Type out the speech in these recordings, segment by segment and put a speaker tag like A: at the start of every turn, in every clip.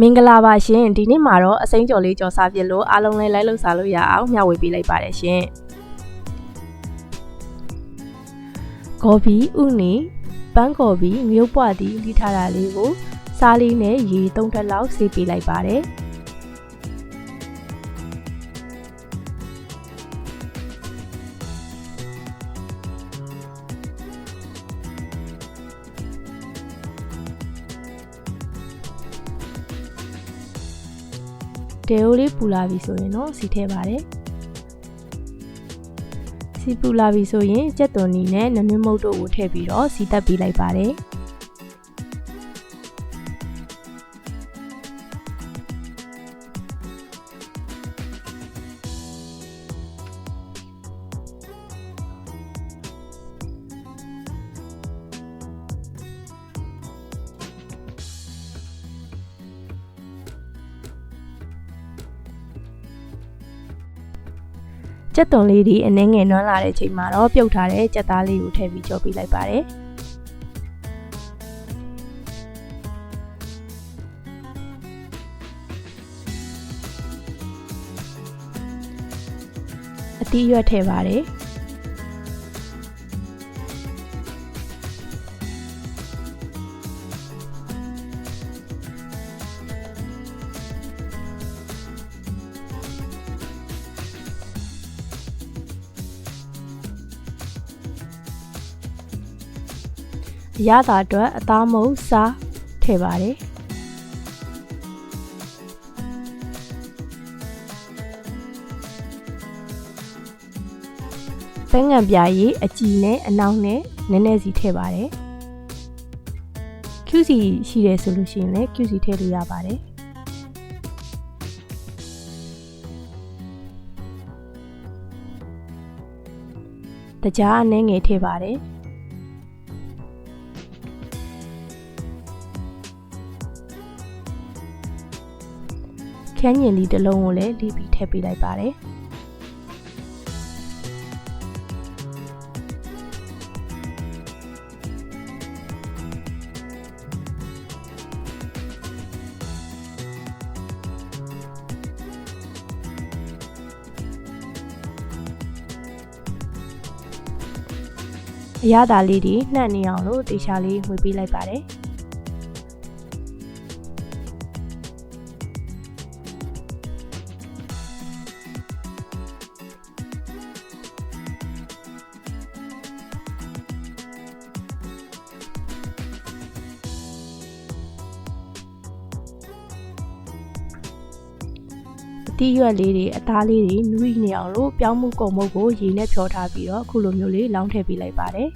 A: မင်္ဂလာပါရှင်ဒီနေ့မှာတော့အစိမ်းကြော်လေးကြော်စားပြလို့အားလုံးလည်းလိုက်လို့စားလို့ရအောင်မျှဝေပေးလိုက်ပါတယ်ရှင်ဂေါ်ဘီဥနီပန်းဂေါ်ဘီမြို့ပွားသည်လိထားတာလေးကိုစားလေးနဲ့ရေသုံးထပ်လောက်ဆေးပေးလိုက်ပါတယ် ဒေအိုလေးပူလာပြီဆိုရင်တော့စီထည့်ပါတယ်စီပူလာပြီဆိုရင်ကြက်သွန်နီနဲ့နနွမုတ်တို့ကိုထည့်ပြီးတော့စီတက်ပေးလိုက်ပါတယ် ကြက်သွန်လေးဒီအနှဲငယ်နွမ်းလာတဲ့အချိန်မှာတော့ပြုတ်ထားတဲ့ကြက်သားလေးကိုထည့်ပြီးကြော်ပေးလိုက်ပါတယ်အတီးရွက်ထည့်ပါတယ် အရသာအတွက်အသားမုံစားထည့်ပါတယ်ပန်းငံပြာရည်အကြည်နဲ့အနောက်နဲ့နည်းနည်းစီထည့်ပါတယ် QC ရှိတယ်ဆိုလို့ရှိရင်လည်း QC ထည့်လို့ရပါတယ်တကြားအနှဲငယ်ထည့်ပါတယ် ခန်းညင်ဒီတစ်လုံးကိုလည်းလိပြီးထည့်ပေးလိုက်ပါတယ်အရသာလေးတွေနှံ့နေအောင်လို့တေချာလေးဝေပေးလိုက်ပါတယ် တီးရွက်လေးတွေအသားလေးတွေနူးနေအောင်လို့ပြောင်းမှုကုန်မှုကိုရေနဲ့ဖြောထားပြီးတော့အခုလိုမျိုးလေးလောင်းထည့်ပေးလိုက်ပါတယ်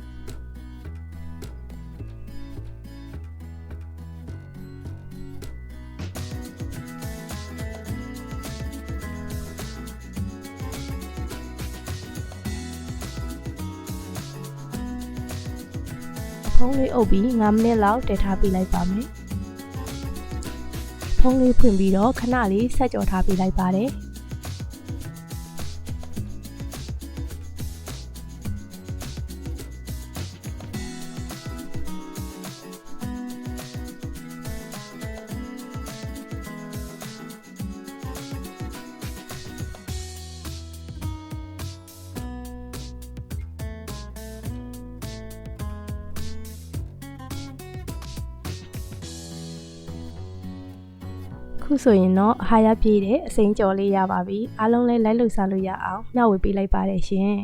A: ဖုံးလေးအုပ်ပြီး9မိနစ်လောက်တည်ထားပေးလိုက်ပါမယ် ဖုံးလေးဖွင့်ပြီးတော့ခဏလေးဆက်ကြော်ထားပေးလိုက်ပါတယ် ခုဆိုရင်တော့အဟာရပြည့်တဲ့အစိမ်းကြော်လေးရပါပြီအားလုံးလည်းလိုက်လို့စားလို့ရအောင်မျှဝေပေးလိုက်ပါတယ်ရှင်